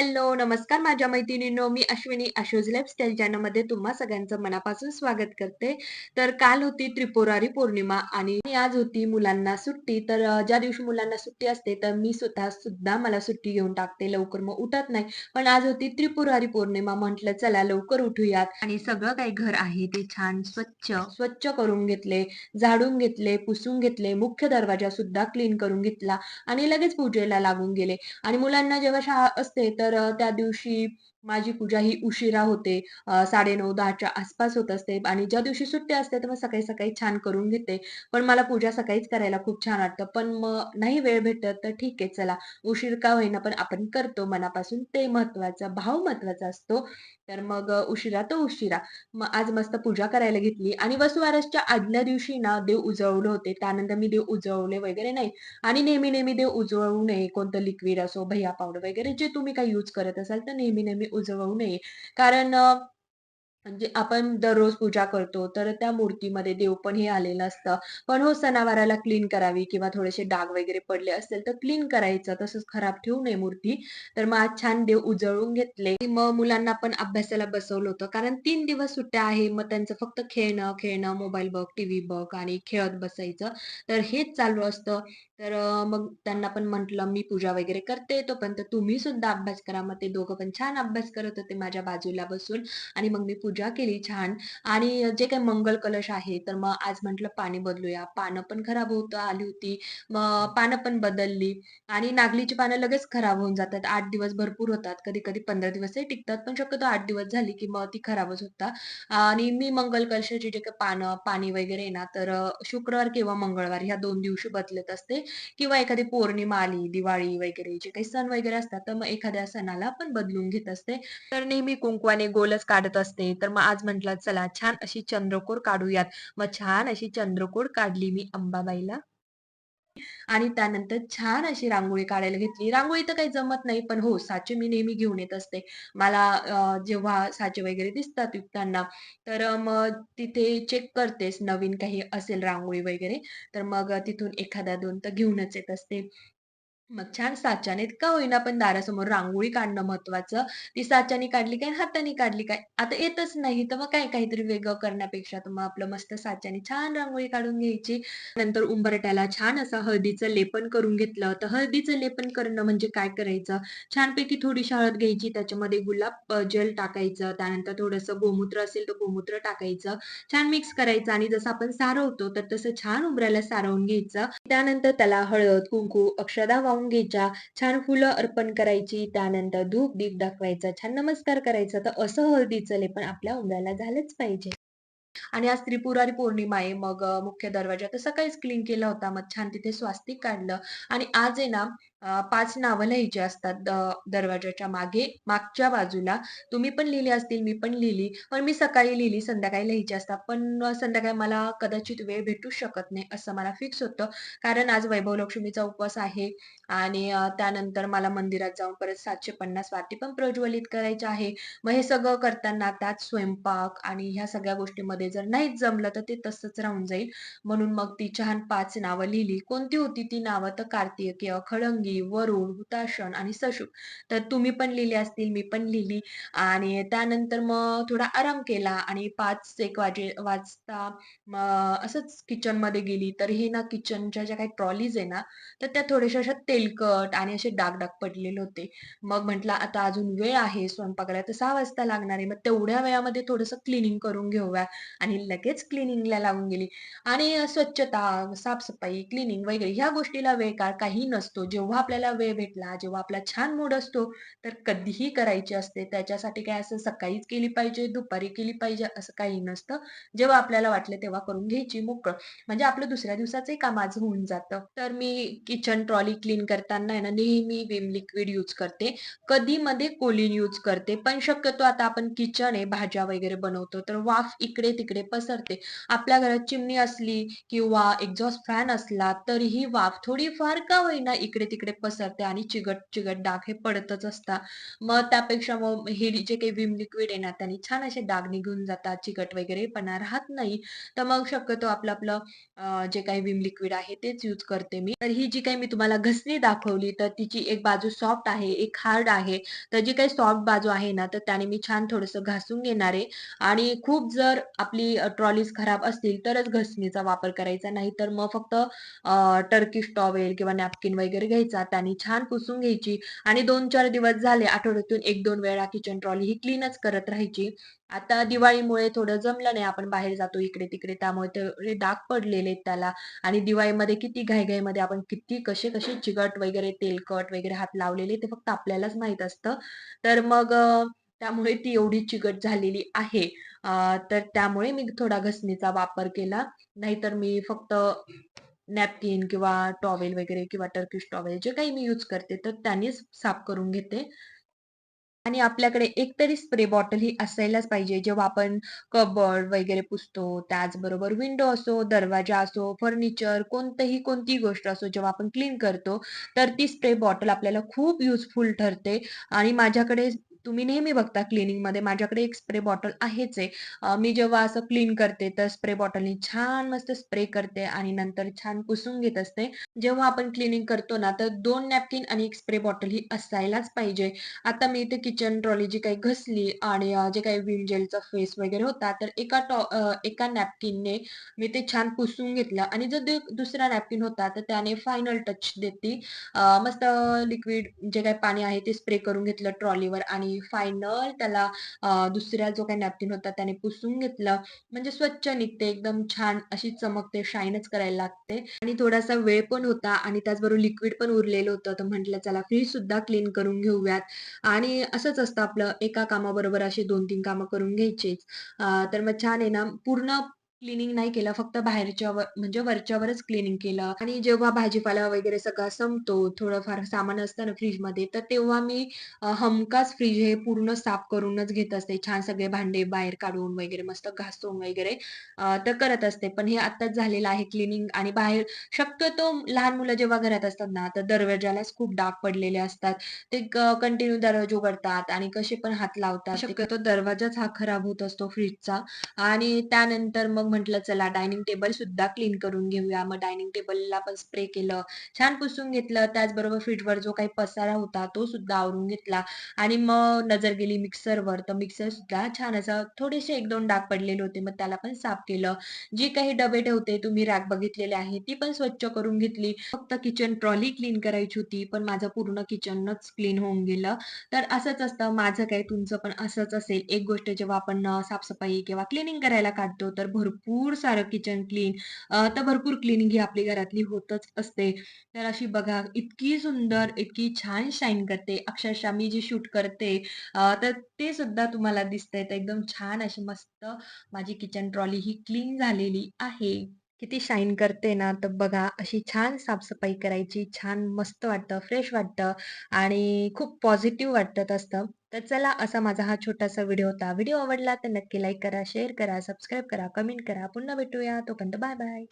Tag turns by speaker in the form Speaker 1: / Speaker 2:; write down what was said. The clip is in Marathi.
Speaker 1: हॅलो, नमस्कार माझ्या मैत्रिणींनो. मी अश्विनी अशोज लाईफस्टाईल चॅनलमध्ये तुम्हा सगळ्यांचं मनापासून स्वागत करते. तर काल होती त्रिपुरारी पौर्णिमा आणि आज होती मुलांना सुट्टी. तर ज्या दिवशी मुलांना सुट्टी असते, तर मी स्वतः सुद्धा मला सुट्टी घेऊन टाकते. लवकर मग उठत नाही. पण आज होती त्रिपुरारी पौर्णिमा. म्हटलं चला लवकर उठूयात आणि सगळं काही घर आहे ते छान स्वच्छ स्वच्छ करून घेतले, झाडून घेतले, पुसून घेतले. मुख्य दरवाजा सुद्धा क्लीन करून घेतला आणि लगेच पूजेला लागून गेले. आणि मुलांना जेव्हा शाळा असते तर तर त्या दिवशी माझी पूजा ही उशिरा होते. साडे नऊ दहाच्या आसपास होत असते आणि ज्या दिवशी सुट्टी असते तर मग सकाळी-सकाळी छान करून घेते. पण मला पूजा सकाळीच करायला खूप छान वाटतं. पण मग नाही वेळ भेटत तर ठीक आहे चला, उशीर का होईना पण आपण करतो मनापासून ते महत्त्वाचा भाव महत्त्वाचा असतो. तर मग उशिरा तर उशिरा. मग आज मस्त पूजा करायला घेतली आणि वसुवारसच्या आदल्या दिवशी ना देव उजळवले होते. त्यानंतर मी देव उजळवले वगैरे नाही आणि नेहमी-नेहमी देव उजळवू नये. कोणतं लिक्विड असो, भैया पावडर वगैरे जे तुम्ही काही यूज करत असाल, तर नेहमी-नेहमी उजवू नये. कारण म्हणजे आपण दररोज पूजा करतो, तर त्या मूर्तीमध्ये देव पण हे आलेलं असतं. पण हो, सणावाराला क्लीन करावी किंवा थोडेसे डाग वगैरे पडले असेल, तर क्लीन करायचं. तसंच खराब ठेवू नये मूर्ती. तर मग आज छान देव उजळून घेतले. मग मुलांना पण अभ्यासाला बसवलं होतं. कारण तीन दिवस सुट्ट्या आहे. मग त्यांचं फक्त खेळणं, खेळणं, मोबाईल बघ, टीव्ही बघ आणि खेळत बसायचं. तर हेच चालू असतं. तर मग त्यांना पण म्हटलं, "मी पूजा वगैरे करते, तोपर्यंत तुम्ही सुद्धा अभ्यास करा." मग ते दोघं पण छान अभ्यास करत होते माझ्या बाजूला बसून आणि मग मी पूजा केली छान आणि जे काही मंगल कलश आहे, तर मग आज म्हटलं पाणी बदलूया. पानं पण खराब होत आली होती. मग पानं पण बदलली आणि नागलीची पानं लगेच खराब होऊन जातात. आठ दिवस भरपूर होतात. कधी-कधी 15 दिवसही टिकतात. पण शक्यतो आठ दिवस झाली की मग ती खराबच होतात. आणि मी मंगल कलशाची जे काही पानं, पाणी वगैरे ना, तर शुक्रवार किंवा मंगळवार ह्या दोन दिवशी बदलत असते. किंवा एखादी पौर्णिमा आली, दिवाळी वगैरे जे काही सण वगैरे असतात, तर मग एखाद्या सणाला पण बदलून घेत असते. तर नेहमी कुंकवाने गोलच काढत असते. तर मग आज म्हटलं चला छान अशी चंद्रकोर काढूयात. मग छान अशी चंद्रकोर काढली मी अंबाबाईला. आणि त्यानंतर छान अशी रांगोळी काढायला घेतली. रांगोळी तर काही जमत नाही, पण हो, साचे मी नेहमी घेऊन येत असते. मला जेव्हा साचे वगैरे दिसतात विकताना, तर मग तिथे चेक करतेस नवीन काही असेल रांगोळी वगैरे, तर मग तिथून एखादा दोन तर घेऊनच येत असते. मग छान साच्याने का होईना पण दारासमोर रांगोळी काढणं महत्वाचं. ती साच्याने काढली काय, हाताने काढली काय, आता येतच नाही, तर मग काय काहीतरी वेगळं करण्यापेक्षा तर मग आपलं मस्त साच्याने छान रांगोळी काढून घ्यायची. नंतर उंबरट्याला छान असं हळदीचं लेपन करून घेतलं. तर हळदीचं लेपन करणं म्हणजे काय करायचं, छानपैकी थोडीशी हळद घ्यायची, त्याच्यामध्ये गुलाब जल जेल टाकायचं, त्यानंतर थोडंसं गोमूत्र असेल तर गोमूत्र टाकायचं, छान मिक्स करायचं आणि जसं आपण सारवतो तर तसं छान उंबऱ्याला सारवून घ्यायचं. त्यानंतर त्याला हळद, कुंकू, अक्षदा वाहून घ्यायच्या, छान फुलं अर्पण करायची, त्यानंतर धूप-दीप दाखवायचा, छान नमस्कार करायचा. तर असं हळदीचं लेपन आपल्या उंबऱ्याला झालंच पाहिजे. आणि आज त्रिपुरारी पौर्णिमा आहे. मग मुख्य दरवाजा तर सकाळीच क्लीन केला होता. मग छान तिथे स्वास्तिक काढलं आणि आज आहे ना पाच नावं लिहायची असतात दरवाजाच्या मागे, मागच्या बाजूला. तुम्ही पण लिहिली असतील, मी पण लिहिली. पण मी सकाळी लिहिली, संध्याकाळी लिहायची असतात. पण संध्याकाळी मला कदाचित वेळ भेटू शकत नाही, असं मला फिक्स होतं. कारण आज वैभव लक्ष्मीचा उपवास आहे आणि त्यानंतर मला मंदिरात जाऊन परत सातशे पन्नास वाटी पण प्रज्वलित करायचे आहे. मग हे सगळं करताना त्यात स्वयंपाक आणि ह्या सगळ्या गोष्टींमध्ये जर नाहीच जमलं तर ते तसंच राहून जाईल. म्हणून मग ती छान पाच नावं लिहिली. कोणती होती ती नावं? तर कार्तिकेय, खडंगी, वरुण, हुताशन आणि सशुक तर तुम्ही पण लिहिले असतील, मी पण लिहिली आणि त्यानंतर मग थोडा आराम केला आणि पाच एक वाजे वाजता मग असंच किचनमध्ये गेली. तर हे ना किचनच्या ज्या काही ट्रॉलीज आहे ना, तर त्या थोड्याशा अशा तेलकट आणि असे डाग-डाग पडलेले होते. मग म्हटलं आता अजून वेळ आहे स्वयंपाकाला तर सहा वाजता लागणार आहे. मग तेवढ्या वेळामध्ये थोडंसं क्लिनिंग करून घेऊया आणि लगेच क्लिनिंगला लागून गेली. आणि स्वच्छता, साफसफाई क्लिनिंग वगैरे ह्या गोष्टीला वेळ काळ काही नसतो. जेव्हा आपल्याला वेळ भेटला, जेव्हा आपला छान मूड असतो, तर कधीही करायची असते. त्याच्यासाठी काय असं सकाळीच केली पाहिजे, दुपारी केली पाहिजे असं काही नसतं. जेव्हा आपल्याला वाटलं तेव्हा करून घ्यायची मोकळं. म्हणजे आपलं दुसऱ्या दिवसाचंही काम आज होऊन जातं. तर मी किचन ट्रॉली क्लीन करताना आहे ना, नेहमी विम लिक्विड यूज करते. कधी-मध्ये कोलीन यूज करते. पण शक्यतो आता आपण किचन आहे, भाज्या वगैरे बनवतो, तर वाफ इकडे-तिकडे पसरते. आपल्या घरात चिमणी असली किंवा एक्झॉस्ट फॅन असला, तरीही वाफ थोडीफार का होईना इकडे तिकडे पसरते आणि चिकट चिकट डाग हे पडतच असतात. मग त्यापेक्षा मग हे जे काही विम लिक्विड आहे ना, त्याने छान असे डाग निघून जातात, चिकट वगैरे पणा राहत नाही. तर मग शक्यतो आपलं आपलं जे काही विम लिक्विड आहे तेच यूज करते मी. तर ही जी काही मी तुम्हाला घसणी दाखवली, तर तिची एक बाजू सॉफ्ट आहे, एक हार्ड आहे. तर जी काही सॉफ्ट बाजू आहे ना, तर त्याने मी छान थोडंसं घासून घेणार आहे आणि खूप जर आपली ट्रॉलीज खराब असतील तरच घसणीचा वापर करायचा. नाही तर मग फक्त टर्किश टॉवेल किंवा नॅपकिन वगैरे घ्यायचा. त्यांनी छान पुसून घ्यायची आणि 2-4 दिवस झाले, आठवड्यातून 1-2 वेळा किचन ट्रॉली ही क्लीनच करत राहायची. आता दिवाळीमुळे थोडं जमलं नाही, आपण बाहेर जातो इकडे-तिकडे त्यामुळे ते डाग पडलेले त्याला आणि दिवाळीमध्ये किती घाईघाईमध्ये आपण किती कसे-कसे चिकट वगैरे, तेलकट वगैरे हात लावलेले ते फक्त आपल्यालाच माहीत असतं. तर मग त्यामुळे ती एवढी चिकट झालेली आहे. तर त्यामुळे मी थोडा घसणीचा वापर केला. नाहीतर मी फक्त नॅपकिन किंवा टॉवेल वगैरे किंवा टर्किश टॉवेल जे काही मी यूज करते, तर त्यानेच साफ करून घेते. आणि आपल्याकडे एक तरी स्प्रे बॉटल ही असायलाच पाहिजे. जेव्हा आपण कबर्ड वगैरे पुसतो, त्याचबरोबर विंडो असो, दरवाजा असो, फर्निचर कोणतंही कोणतीही गोष्ट असो, जेव्हा आपण क्लीन करतो, तर ती स्प्रे बॉटल आपल्याला खूप युजफुल ठरते आणि माझ्याकडे तुम्ही नेहमी बघता क्लिनिंगमध्ये माझ्याकडे एक स्प्रे बॉटल आहेच आहे. मी जेव्हा असं क्लीन करते, तर स्प्रे बॉटलनी छान मस्त स्प्रे करते आणि नंतर छान पुसून घेत असते. जेव्हा आपण क्लिनिंग करतो ना, तर दोन नॅपकिन आणि एक स्प्रे बॉटल ही असायलाच पाहिजे. आता मी इथे किचन ट्रॉली जी काही घसली आणि जे काही विम जेलचा फेस वगैरे होता, तर एका टॉ एका नॅपकिनने मी ते छान पुसून घेतलं आणि जो दुसरा नॅपकिन होता, तर त्याने फायनल टच देते मस्त लिक्विड जे काही पाणी आहे ते स्प्रे करून घेतलं ट्रॉलीवर आणि फायनल त्याला दुसऱ्या जो काही नॅपकिन होता त्याने पुसून घेतलं. म्हणजे स्वच्छ निघते, एकदम छान अशी चमकते, शाईनच करायला लागते आणि थोडासा वेळ पण होता आणि त्याचबरोबर लिक्विड पण उरलेलं होतं. तर म्हटलं चला फ्रीज सुद्धा क्लीन करून घेऊयात आणि असंच असतं आपलं एका कामाबरोबर अशी 2-3 कामं करून घ्यायचीच. तर मग छान आहे ना पूर्ण क्लीनिंग नाही केलं, फक्त बाहेरच्या म्हणजे वरच्यावरच क्लीनिंग केलं आणि जेव्हा भाजीपाला वगैरे सगळा संपतो, थोडंफार सामान असतं ना फ्रिजमध्ये, तर तेव्हा मी हमखास फ्रिज हे पूर्ण साफ करूनच घेत असते. छान सगळे भांडे बाहेर काढून वगैरे मस्त घासून वगैरे तर करत असते. पण हे आत्ताच झालेलं आहे क्लीनिंग आणि बाहेर शक्यतो लहान मुलं जेव्हा घरात असतात ना, तर दरवाजालाच खूप डाग पडलेले असतात. ते कंटिन्यू दरवाजा उघडतात आणि कसे पण हात लावतात. शक्यतो दरवाजाच हा खराब होत असतो फ्रिजचा आणि त्यानंतर मग म्हटलं चला डायनिंग टेबल सुद्धा क्लीन करून घेऊया. मग डायनिंग टेबलला पण स्प्रे केलं, छान पुसून घेतलं. त्याचबरोबर फ्रिजवर जो काही पसारा होता तो सुद्धा आवरून घेतला आणि मग नजर गेली मिक्सरवर, तर मिक्सर सुद्धा छान असं थोडेसे 1-2 डाग पडलेले होते. मग त्याला पण साफ केलं. जी काही डबे ठेवते तुम्ही रॅक बघितलेले आहे, ती पण स्वच्छ करून घेतली. फक्त किचन ट्रॉली क्लीन करायची होती, पण माझं पूर्ण किचनच क्लीन होऊन गेलं. तर असंच असतं माझं काय तुमचं पण असंच असेल. एक गोष्ट जेव्हा आपण साफसफाई किंवा क्लीनिंग करायला काढतो, तर भरपूर सारं किचन क्लीन तर भरपूर क्लिनिंग ही आपली घरातली होतच असते. तर अशी बघा इतकी सुंदर, इतकी छान शाईन करते. अक्षरशः मी जी शूट करते तर ते सुद्धा तुम्हाला दिसतंय. तर एकदम छान अशी मस्त माझी किचन ट्रॉली ही क्लीन झालेली आहे. किती शाईन करते ना, तर बघा अशी छान साफसफाई करायची. छान मस्त वाटतं, फ्रेश वाटतं आणि खूप पॉझिटिव्ह वाटत असतं. तर चला असा माझा हा छोटासा व्हिडिओ होता. व्हिडिओ आवडला तर नक्की लाईक करा, शेअर करा, सबस्क्राईब करा, कमेंट करा. पुन्हा भेटूया. तोपर्यंत बाय बाय.